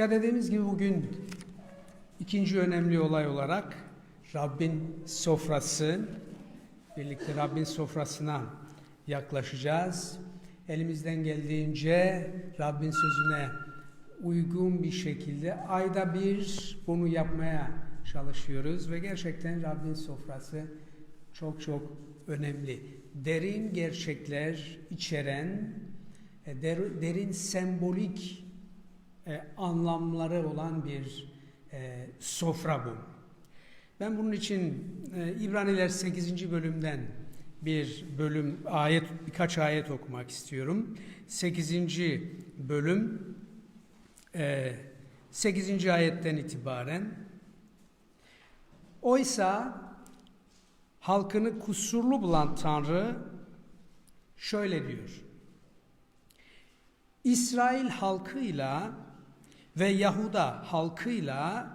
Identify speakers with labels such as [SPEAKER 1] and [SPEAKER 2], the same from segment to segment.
[SPEAKER 1] Ya dediğimiz gibi bugün ikinci önemli olay olarak Rabbin sofrası, birlikte Rabbin sofrasına yaklaşacağız. Elimizden geldiğince Rabbin sözüne uygun bir şekilde ayda bir bunu yapmaya çalışıyoruz ve gerçekten Rabbin sofrası çok çok önemli. Derin gerçekler içeren, e, der- derin sembolik e, anlamları olan bir e, sofra bu. Ben bunun için e, İbraniler 8. bölümden bir bölüm ayet birkaç ayet okumak istiyorum. 8. bölüm e, 8. ayetten itibaren Oysa halkını kusurlu bulan Tanrı şöyle diyor. İsrail halkıyla ve Yahuda halkıyla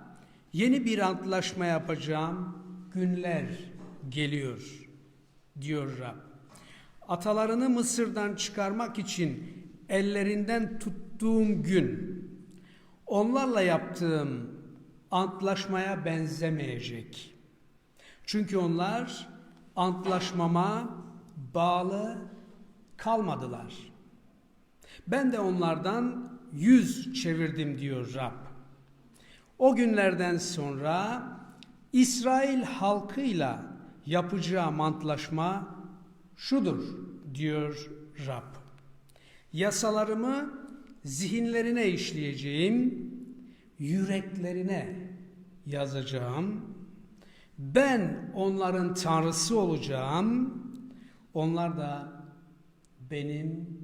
[SPEAKER 1] yeni bir antlaşma yapacağım günler geliyor diyor Rab. Atalarını Mısır'dan çıkarmak için ellerinden tuttuğum gün onlarla yaptığım antlaşmaya benzemeyecek. Çünkü onlar antlaşmama bağlı kalmadılar. Ben de onlardan yüz çevirdim diyor Rab. O günlerden sonra İsrail halkıyla yapacağım antlaşma şudur diyor Rab. Yasalarımı zihinlerine işleyeceğim, yüreklerine yazacağım. Ben onların tanrısı olacağım. Onlar da benim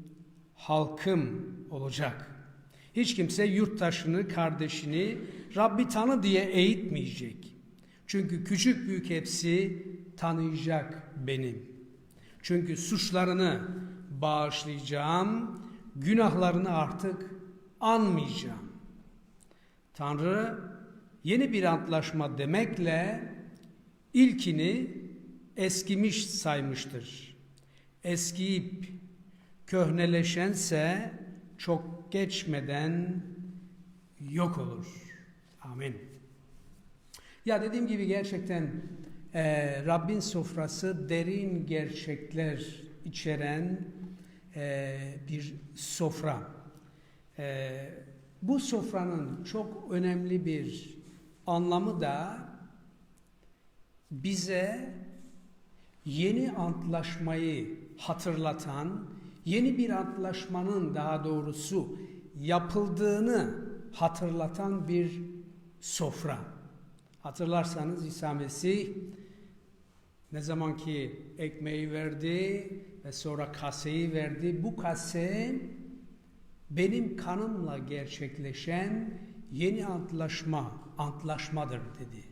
[SPEAKER 1] halkım olacak. Hiç kimse yurttaşını, kardeşini Rabbi tanı diye eğitmeyecek. Çünkü küçük büyük hepsi tanıyacak benim. Çünkü suçlarını bağışlayacağım, günahlarını artık anmayacağım. Tanrı yeni bir antlaşma demekle ilkini eskimiş saymıştır. Eskiyip köhneleşense çok geçmeden yok olur. Amin. Ya dediğim gibi gerçekten e, Rabbin sofrası derin gerçekler içeren e, bir sofra. E, bu sofranın çok önemli bir anlamı da bize yeni antlaşmayı hatırlatan, yeni bir antlaşmanın daha doğrusu yapıldığını hatırlatan bir sofra. Hatırlarsanız İsa Mesih ne zaman ki ekmeği verdi ve sonra kaseyi verdi, bu kase benim kanımla gerçekleşen yeni antlaşma, antlaşmadır dedi.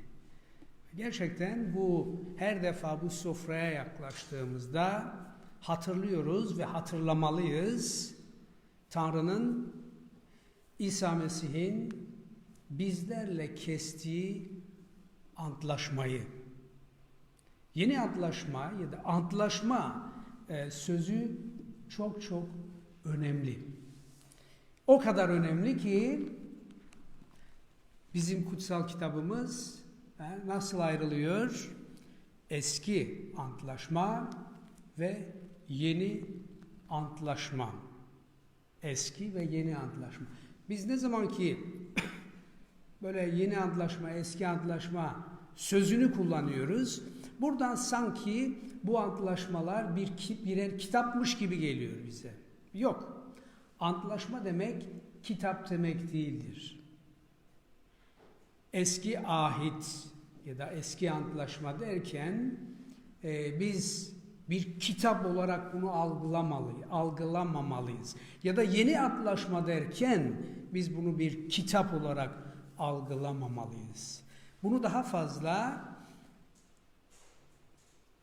[SPEAKER 1] Gerçekten bu her defa bu sofraya yaklaştığımızda hatırlıyoruz ve hatırlamalıyız. Tanrı'nın İsa Mesih'in bizlerle kestiği antlaşmayı. Yeni antlaşma ya da antlaşma e, sözü çok çok önemli. O kadar önemli ki bizim kutsal kitabımız e, nasıl ayrılıyor? Eski antlaşma ve yeni antlaşma. Eski ve yeni antlaşma. Biz ne zaman ki böyle yeni antlaşma, eski antlaşma sözünü kullanıyoruz. Buradan sanki bu antlaşmalar bir birer kitapmış gibi geliyor bize. Yok. Antlaşma demek kitap demek değildir. Eski ahit ya da eski antlaşma derken e, biz bir kitap olarak bunu algılamalı, algılamamalıyız. Ya da yeni antlaşma derken biz bunu bir kitap olarak algılamamalıyız. Bunu daha fazla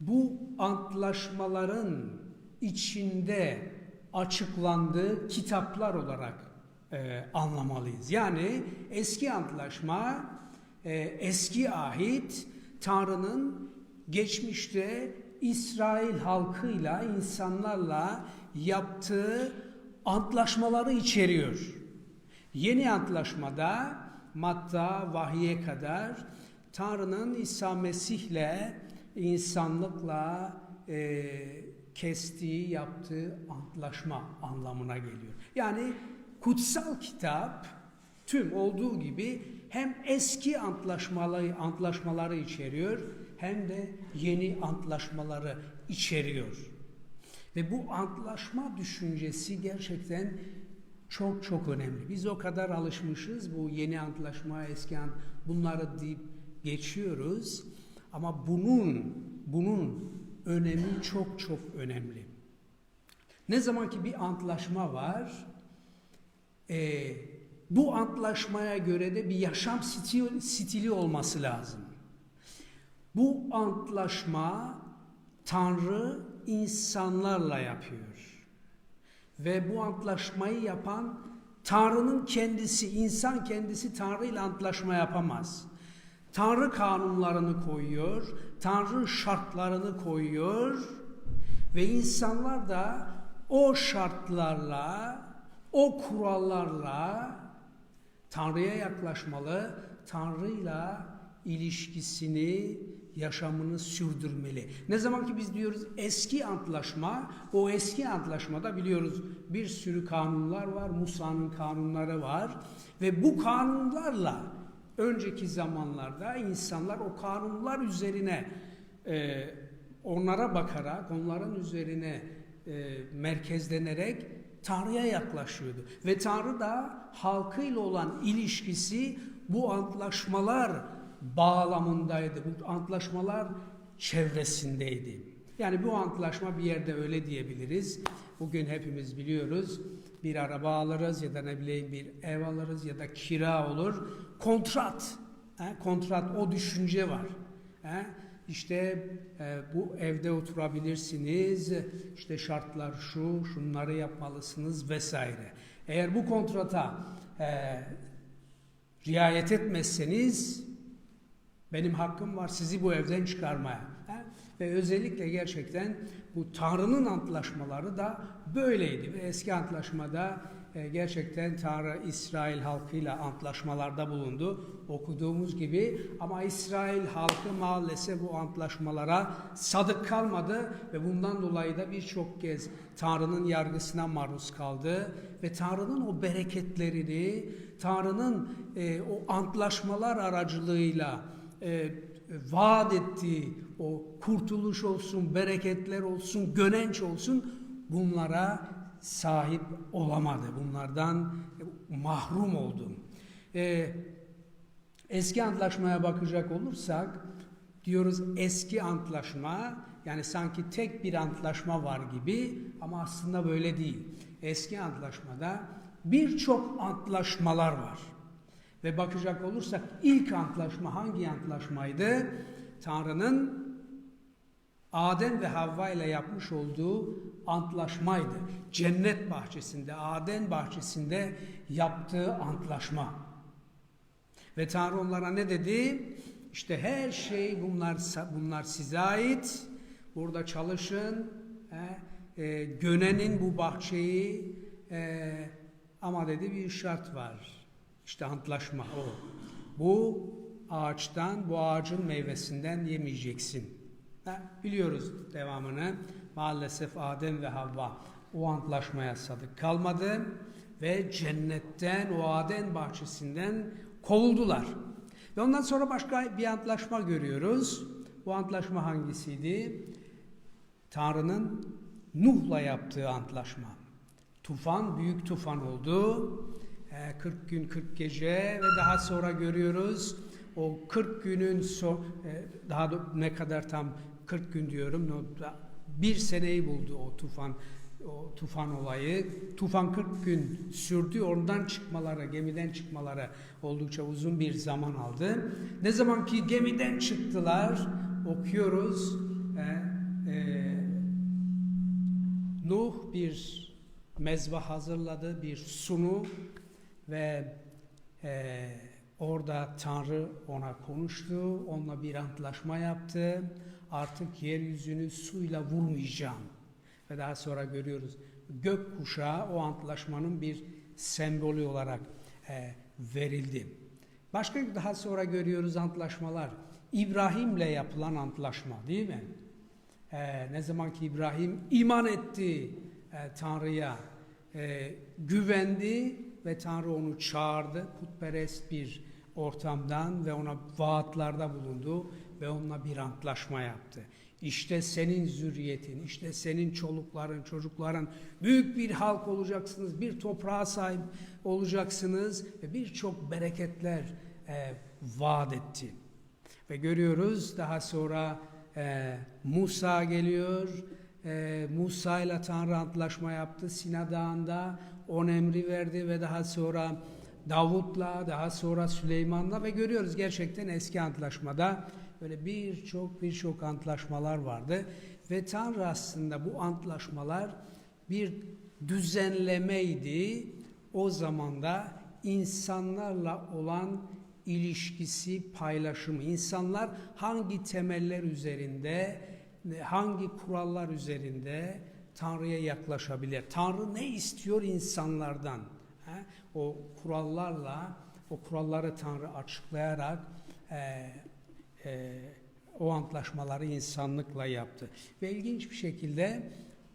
[SPEAKER 1] bu antlaşmaların içinde açıklandığı kitaplar olarak e, anlamalıyız. Yani eski antlaşma, e, eski ahit Tanrı'nın geçmişte İsrail halkıyla, insanlarla yaptığı antlaşmaları içeriyor. Yeni antlaşmada Matta vahiye kadar Tanrı'nın İsa Mesih'le insanlıkla e, kestiği, yaptığı antlaşma anlamına geliyor. Yani kutsal kitap tüm olduğu gibi hem eski antlaşmaları, antlaşmaları içeriyor hem de yeni antlaşmaları içeriyor. Ve bu antlaşma düşüncesi gerçekten çok çok önemli. Biz o kadar alışmışız bu yeni antlaşma, eski ant bunları deyip geçiyoruz. Ama bunun bunun önemi çok çok önemli. Ne zaman ki bir antlaşma var, e, bu antlaşmaya göre de bir yaşam stili, stili olması lazım. Bu antlaşma Tanrı insanlarla yapıyor. Ve bu antlaşmayı yapan Tanrı'nın kendisi, insan kendisi Tanrı ile antlaşma yapamaz. Tanrı kanunlarını koyuyor, Tanrı şartlarını koyuyor ve insanlar da o şartlarla, o kurallarla Tanrı'ya yaklaşmalı, Tanrı'yla ilişkisini, yaşamını sürdürmeli. Ne zaman ki biz diyoruz eski antlaşma, o eski antlaşmada biliyoruz bir sürü kanunlar var, Musa'nın kanunları var ve bu kanunlarla önceki zamanlarda insanlar o kanunlar üzerine e, onlara bakarak, onların üzerine e, merkezlenerek Tanrı'ya yaklaşıyordu. Ve Tanrı da halkıyla olan ilişkisi bu antlaşmalar bağlamındaydı. Bu antlaşmalar çevresindeydi. Yani bu antlaşma bir yerde öyle diyebiliriz. Bugün hepimiz biliyoruz. Bir araba alırız ya da ne bileyim bir ev alırız ya da kira olur. Kontrat. He? Kontrat o düşünce var. He? İşte e, bu evde oturabilirsiniz. İşte şartlar şu, şunları yapmalısınız vesaire. Eğer bu kontrata e, riayet etmezseniz benim hakkım var sizi bu evden çıkarmaya. He? Ve özellikle gerçekten bu Tanrı'nın antlaşmaları da böyleydi. Ve eski antlaşmada e, gerçekten Tanrı İsrail halkıyla antlaşmalarda bulundu. Okuduğumuz gibi ama İsrail halkı maalesef bu antlaşmalara sadık kalmadı ve bundan dolayı da birçok kez Tanrı'nın yargısına maruz kaldı ve Tanrı'nın o bereketlerini, Tanrı'nın e, o antlaşmalar aracılığıyla e, vaat ettiği o kurtuluş olsun, bereketler olsun, gönenç olsun bunlara sahip olamadı. Bunlardan mahrum oldu. E, eski antlaşmaya bakacak olursak diyoruz eski antlaşma yani sanki tek bir antlaşma var gibi ama aslında böyle değil. Eski antlaşmada birçok antlaşmalar var. Ve bakacak olursak ilk antlaşma hangi antlaşmaydı? Tanrı'nın Adem ve Havva ile yapmış olduğu antlaşmaydı. Cennet bahçesinde, Adem bahçesinde yaptığı antlaşma. Ve Tanrı onlara ne dedi? İşte her şey bunlar bunlar size ait. Burada çalışın. E, gönenin bu bahçeyi e, ama dedi bir şart var. İşte antlaşma o. Bu ağaçtan, bu ağacın meyvesinden yemeyeceksin. Ha, biliyoruz devamını. Maalesef Adem ve Havva o antlaşmaya sadık kalmadı ve cennetten, o Adem bahçesinden kovuldular. Ve ondan sonra başka bir antlaşma görüyoruz. Bu antlaşma hangisiydi? Tanrı'nın Nuh'la yaptığı antlaşma. Tufan, büyük tufan oldu. 40 gün 40 gece ve daha sonra görüyoruz o 40 günün so, daha da ne kadar tam 40 gün diyorum bir seneyi buldu o tufan o tufan olayı. Tufan 40 gün sürdü. Oradan çıkmaları, gemiden çıkmaları oldukça uzun bir zaman aldı. Ne zaman ki gemiden çıktılar, okuyoruz. E, e, Nuh bir mezba hazırladı, bir sunu ve e, orada Tanrı ona konuştu, onunla bir antlaşma yaptı. Artık yeryüzünü suyla vurmayacağım. Ve daha sonra görüyoruz gök kuşağı o antlaşmanın bir sembolü olarak e, verildi. Başka daha sonra görüyoruz antlaşmalar. İbrahim'le yapılan antlaşma değil mi? E, ne zaman ki İbrahim iman etti e, Tanrı'ya, e, güvendi ve Tanrı onu çağırdı putperest bir ortamdan ve ona vaatlarda bulundu ve onunla bir antlaşma yaptı. İşte senin zürriyetin, işte senin çolukların, çocukların büyük bir halk olacaksınız, bir toprağa sahip olacaksınız ve birçok bereketler e, vaat etti. Ve görüyoruz daha sonra e, Musa geliyor, e, Musa ile Tanrı antlaşma yaptı Sina Dağı'nda, on emri verdi ve daha sonra Davut'la, daha sonra Süleyman'la ve görüyoruz gerçekten eski antlaşmada böyle birçok birçok antlaşmalar vardı ve Tanrı aslında bu antlaşmalar bir düzenlemeydi. O zamanda insanlarla olan ilişkisi, paylaşımı, insanlar hangi temeller üzerinde, hangi kurallar üzerinde Tanrı'ya yaklaşabilir? Tanrı ne istiyor insanlardan? He? O kurallarla, o kuralları Tanrı açıklayarak e, e, o antlaşmaları insanlıkla yaptı. Ve ilginç bir şekilde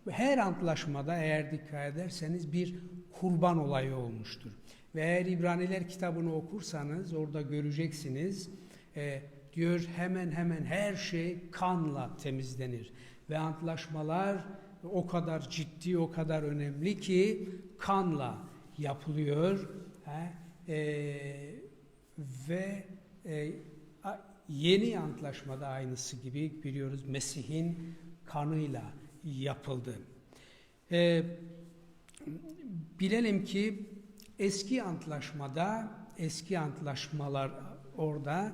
[SPEAKER 1] her antlaşmada eğer dikkat ederseniz bir kurban olayı olmuştur. Ve eğer İbraniler kitabını okursanız orada göreceksiniz e, diyor hemen hemen her şey kanla temizlenir. Ve antlaşmalar o kadar ciddi, o kadar önemli ki kanla yapılıyor. He? E, ve e, yeni antlaşmada aynısı gibi biliyoruz Mesih'in kanıyla yapıldı. E, bilelim ki eski antlaşmada, eski antlaşmalar orada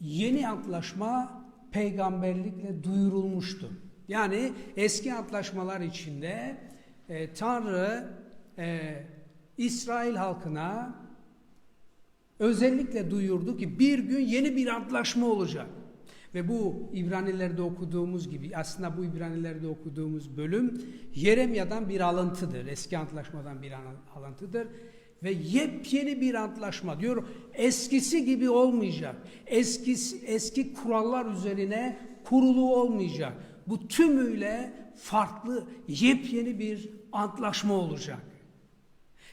[SPEAKER 1] yeni antlaşma peygamberlikle duyurulmuştu. Yani eski antlaşmalar içinde e, Tanrı e, İsrail halkına özellikle duyurdu ki bir gün yeni bir antlaşma olacak. Ve bu İbranilerde okuduğumuz gibi aslında bu İbranilerde okuduğumuz bölüm Yeremya'dan bir alıntıdır. Eski antlaşmadan bir alıntıdır. Ve yepyeni bir antlaşma diyor. Eskisi gibi olmayacak. Eski, eski kurallar üzerine kurulu olmayacak. Bu tümüyle farklı yepyeni bir antlaşma olacak.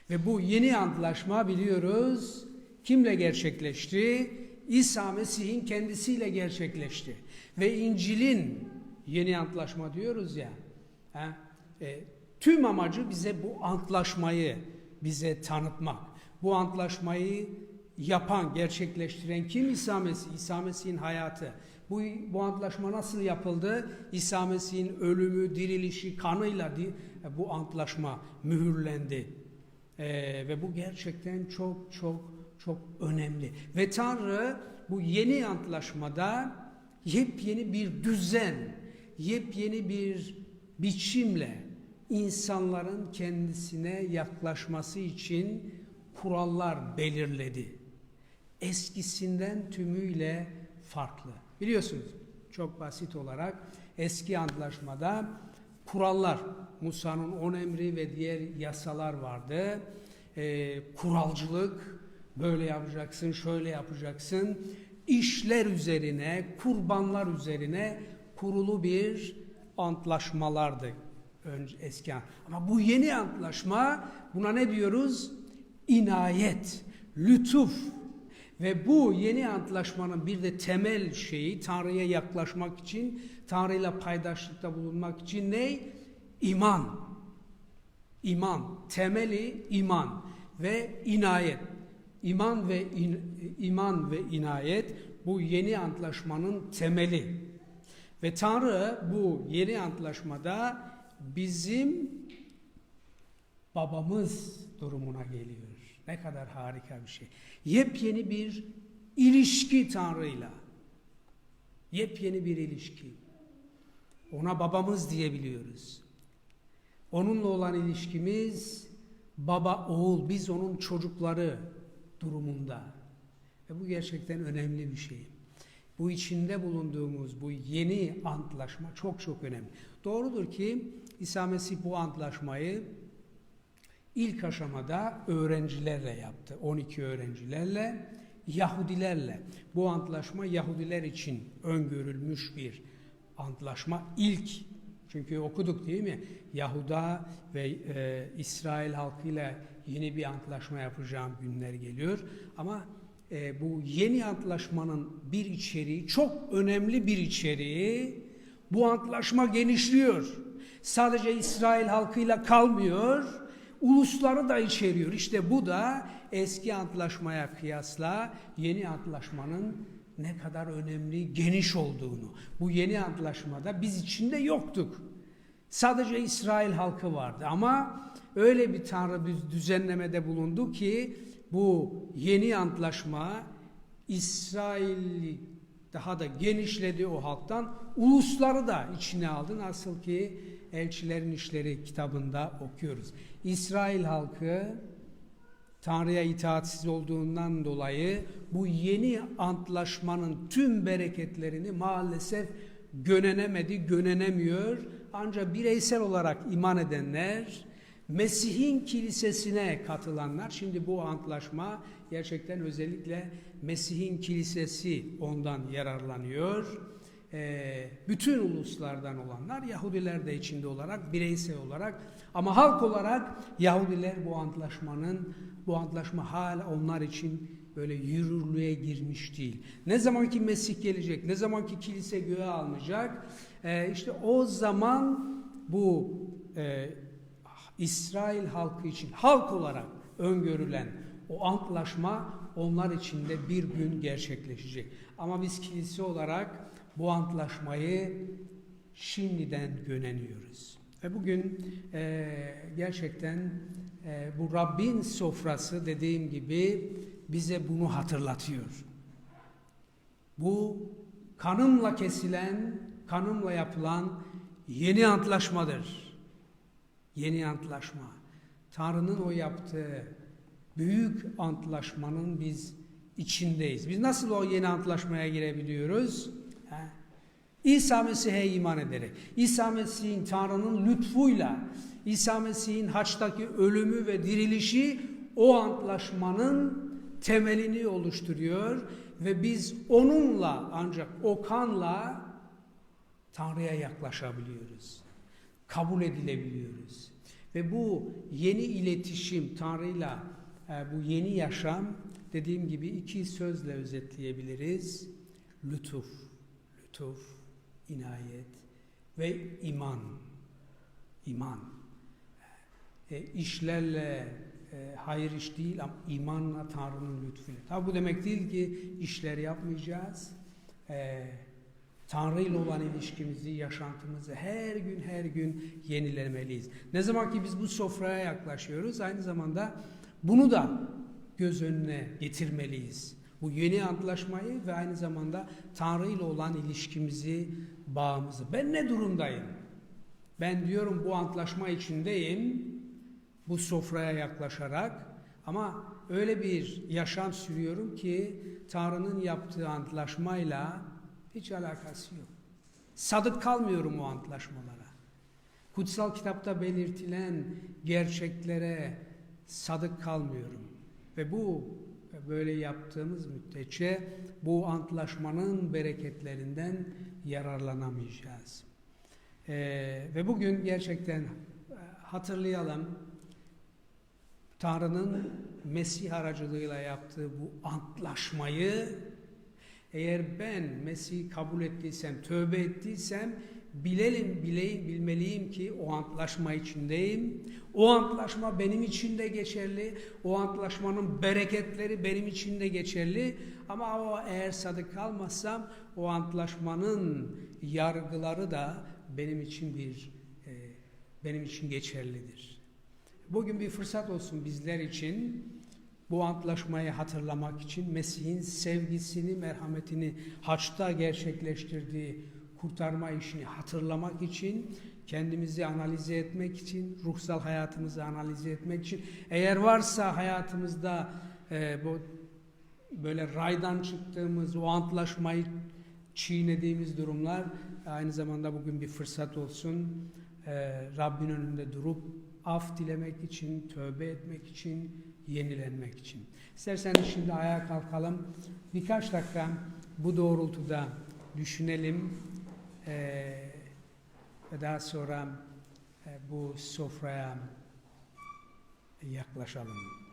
[SPEAKER 1] Ve bu yeni antlaşma biliyoruz kimle gerçekleşti? İsa Mesih'in kendisiyle gerçekleşti. Ve İncil'in yeni antlaşma diyoruz ya. He, e, tüm amacı bize bu antlaşmayı bize tanıtmak. Bu antlaşmayı yapan, gerçekleştiren kim? İsa Mesih. İsa Mesih'in hayatı. Bu, bu antlaşma nasıl yapıldı? İsa Mesih'in ölümü, dirilişi, kanıyla e, bu antlaşma mühürlendi. Ee, ve bu gerçekten çok çok çok önemli. Ve Tanrı bu yeni antlaşmada yepyeni bir düzen, yepyeni bir biçimle insanların kendisine yaklaşması için kurallar belirledi. Eskisinden tümüyle farklı. Biliyorsunuz çok basit olarak eski antlaşmada kurallar, Musa'nın on emri ve diğer yasalar vardı. Ee, kuralcılık, böyle yapacaksın, şöyle yapacaksın. İşler üzerine, kurbanlar üzerine kurulu bir antlaşmalardı önce eski. Ama bu yeni antlaşma buna ne diyoruz? İnayet, lütuf. Ve bu yeni antlaşmanın bir de temel şeyi Tanrı'ya yaklaşmak için, Tanrı'yla paydaşlıkta bulunmak için ne? İman. İman, temeli iman ve inayet. İman ve in, iman ve inayet bu yeni antlaşmanın temeli. Ve Tanrı bu yeni antlaşmada bizim babamız durumuna geliyor. Ne kadar harika bir şey. Yepyeni bir ilişki Tanrı'yla. Yepyeni bir ilişki. Ona babamız diyebiliyoruz. Onunla olan ilişkimiz baba oğul biz onun çocukları durumunda. Ve bu gerçekten önemli bir şey. Bu içinde bulunduğumuz bu yeni antlaşma çok çok önemli. Doğrudur ki İsa Mesih bu antlaşmayı ilk aşamada öğrencilerle yaptı. 12 öğrencilerle, Yahudilerle. Bu antlaşma Yahudiler için öngörülmüş bir antlaşma. İlk çünkü okuduk değil mi? Yahuda ve e, İsrail halkıyla yeni bir antlaşma yapacağım günler geliyor. Ama e, bu yeni antlaşmanın bir içeriği, çok önemli bir içeriği, bu antlaşma genişliyor. Sadece İsrail halkıyla kalmıyor, ulusları da içeriyor. İşte bu da eski antlaşmaya kıyasla yeni antlaşmanın ne kadar önemli, geniş olduğunu. Bu yeni antlaşmada biz içinde yoktuk. Sadece İsrail halkı vardı ama öyle bir tanrı bir düzenlemede bulundu ki bu yeni antlaşma İsrail'i daha da genişledi o halktan. Ulusları da içine aldı. Nasıl ki Elçilerin İşleri kitabında okuyoruz. İsrail halkı Tanrı'ya itaatsiz olduğundan dolayı bu yeni antlaşmanın tüm bereketlerini maalesef gönenemedi, gönenemiyor. Ancak bireysel olarak iman edenler, Mesih'in kilisesine katılanlar, şimdi bu antlaşma gerçekten özellikle Mesih'in kilisesi ondan yararlanıyor. Ee, bütün uluslardan olanlar, Yahudiler de içinde olarak, bireysel olarak ama halk olarak Yahudiler bu antlaşmanın, bu antlaşma hala onlar için böyle yürürlüğe girmiş değil. Ne zaman ki Mesih gelecek, ne zaman ki kilise göğe alınacak, e, işte o zaman bu e, İsrail halkı için halk olarak öngörülen o antlaşma onlar için de bir gün gerçekleşecek. Ama biz kilise olarak bu antlaşmayı şimdiden göneniyoruz. Ve bugün e, gerçekten e, bu Rabbin sofrası dediğim gibi bize bunu hatırlatıyor. Bu kanımla kesilen, kanımla yapılan yeni antlaşmadır. Yeni antlaşma. Tanrı'nın o yaptığı büyük antlaşmanın biz içindeyiz. Biz nasıl o yeni antlaşmaya girebiliyoruz? He? İsa Mesih'e iman ederek, İsa Mesih'in Tanrı'nın lütfuyla, İsa Mesih'in haçtaki ölümü ve dirilişi o antlaşmanın temelini oluşturuyor ve biz onunla ancak o kanla Tanrı'ya yaklaşabiliyoruz. Kabul edilebiliyoruz. Ve bu yeni iletişim Tanrı'yla e, bu yeni yaşam dediğim gibi iki sözle özetleyebiliriz. Lütuf, lütuf, inayet ve iman. İman. E, işlerle e, hayır iş değil ama imanla Tanrı'nın lütfuyla. Tabi bu demek değil ki işler yapmayacağız. E, Tanrı ile olan ilişkimizi, yaşantımızı her gün her gün yenilemeliyiz. Ne zaman ki biz bu sofraya yaklaşıyoruz aynı zamanda bunu da göz önüne getirmeliyiz. Bu yeni antlaşmayı ve aynı zamanda Tanrı ile olan ilişkimizi, bağımızı. Ben ne durumdayım? Ben diyorum bu antlaşma içindeyim, bu sofraya yaklaşarak ama öyle bir yaşam sürüyorum ki Tanrı'nın yaptığı antlaşmayla hiç alakası yok. Sadık kalmıyorum o antlaşmalara. Kutsal kitapta belirtilen gerçeklere sadık kalmıyorum. Ve bu böyle yaptığımız müddetçe bu antlaşmanın bereketlerinden yararlanamayacağız. Ee, ve bugün gerçekten hatırlayalım Tanrı'nın Mesih aracılığıyla yaptığı bu antlaşmayı eğer ben Mesih'i kabul ettiysem, tövbe ettiysem bilelim, bileyim, bilmeliyim ki o antlaşma içindeyim. O antlaşma benim için de geçerli. O antlaşmanın bereketleri benim için de geçerli. Ama o eğer sadık kalmazsam o antlaşmanın yargıları da benim için bir e, benim için geçerlidir. Bugün bir fırsat olsun bizler için bu antlaşmayı hatırlamak için Mesih'in sevgisini, merhametini haçta gerçekleştirdiği kurtarma işini hatırlamak için, kendimizi analize etmek için, ruhsal hayatımızı analize etmek için, eğer varsa hayatımızda e, bu böyle raydan çıktığımız, o antlaşmayı çiğnediğimiz durumlar aynı zamanda bugün bir fırsat olsun. E, Rabbin önünde durup af dilemek için, tövbe etmek için, yenilenmek için. İsterseniz şimdi ayağa kalkalım. Birkaç dakika bu doğrultuda düşünelim. Ee, ve daha sonra e, bu sofraya yaklaşalım.